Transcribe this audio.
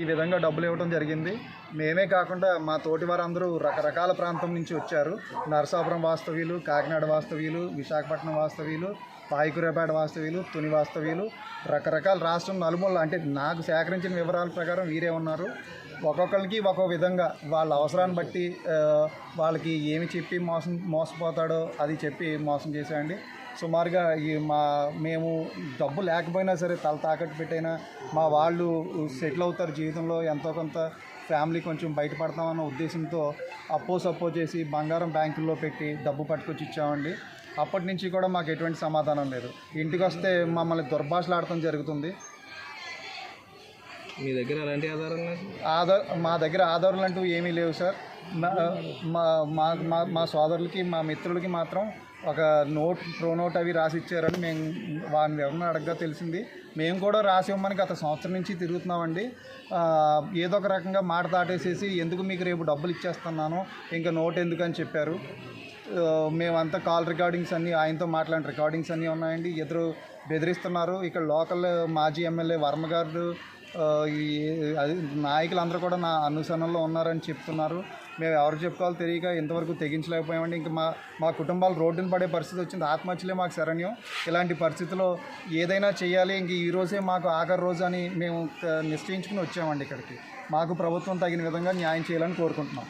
ఈ విధంగా డబ్బులు ఇవ్వడం జరిగింది. మేమే కాకుండా మా తోటి వారందరూ రకరకాల ప్రాంతం నుంచి వచ్చారు. నరసాపురం వాస్తవ్యులు కాకినాడ వాస్తవ్యులు విశాఖపట్నం వాస్తవ్యులు పాయకురేపేట వాస్తవ్యులు తుని వాస్తవ్యులు రకరకాల రాష్ట్రం నలుమూల అంటే నాకు సేకరించిన వివరాల ప్రకారం వీరే ఉన్నారు. ఒక్కొక్కరికి ఒక్కో విధంగా వాళ్ళ అవసరాన్ని బట్టి వాళ్ళకి ఏమి చెప్పి మోసం మోసపోతాడో అది చెప్పి మోసం చేశాయండి సుమారుగా ఈ మా మేము డబ్బు లేకపోయినా సరే తల తాకట్టు పెట్టైనా మా వాళ్ళు సెటిల్ అవుతారు జీవితంలో ఎంతో కొంత ఫ్యామిలీ కొంచెం బయటపడతామన్న ఉద్దేశంతో అప్పో సప్పో చేసి బంగారం బ్యాంకుల్లో పెట్టి డబ్బు పట్టుకొచ్చి ఇచ్చామండి. అప్పటి నుంచి కూడా మాకు ఎటువంటి సమాధానం లేదు. ఇంటికి వస్తే మమ్మల్ని దుర్భాషలాడటం జరుగుతుంది. మీ దగ్గర ఎలాంటి ఆధారాలు ఆధార్ మా దగ్గర ఆధారాలు అంటూ ఏమీ లేవు సార్. మా మా మా- మా సోదరులకి మా మిత్రులకి మాత్రం ఒక నోట్ ప్రో నోట్ అవి రాసి ఇచ్చారని మేము వారిని ఎవరిని అడగగా తెలిసింది. మేము కూడా రాసి ఇవ్వమని గత సంవత్సరం నుంచి తిరుగుతున్నామండి. ఏదో ఒక రకంగా మాట దాటేసేసి ఎందుకు మీకు రేపు డబ్బులు ఇచ్చేస్తున్నాను? ఇంకా నోట్ ఎందుకు? అని చెప్పారు. మేమంతా కాల్ రికార్డింగ్స్ అన్నీ ఆయనతో మాట్లాడిన రికార్డింగ్స్ అన్నీ ఉన్నాయండి. ఎదురు బెదిరిస్తున్నారు. ఇక్కడ లోకల్ మాజీ ఎమ్మెల్యే వర్మ గారు ఈ నాయకులందరూ కూడా నా అనుసరణలో ఉన్నారని చెప్తున్నారు. మేము ఎవరు చెప్పుకోవాలో తెలియక ఇంతవరకు తెగించలేకపోయామండి. ఇంకా మా మా కుటుంబాలు రోడ్డున పడే పరిస్థితి వచ్చింది. ఆత్మహత్యలే మాకు శరణ్యం. ఇలాంటి పరిస్థితిలో ఏదైనా చేయాలి. ఇంక ఈరోజే మాకు ఆఖరి రోజు అని మేము నిశ్చయించుకుని వచ్చామండి ఇక్కడికి. మాకు ప్రభుత్వం తగిన విధంగా న్యాయం చేయాలని కోరుకుంటున్నాం.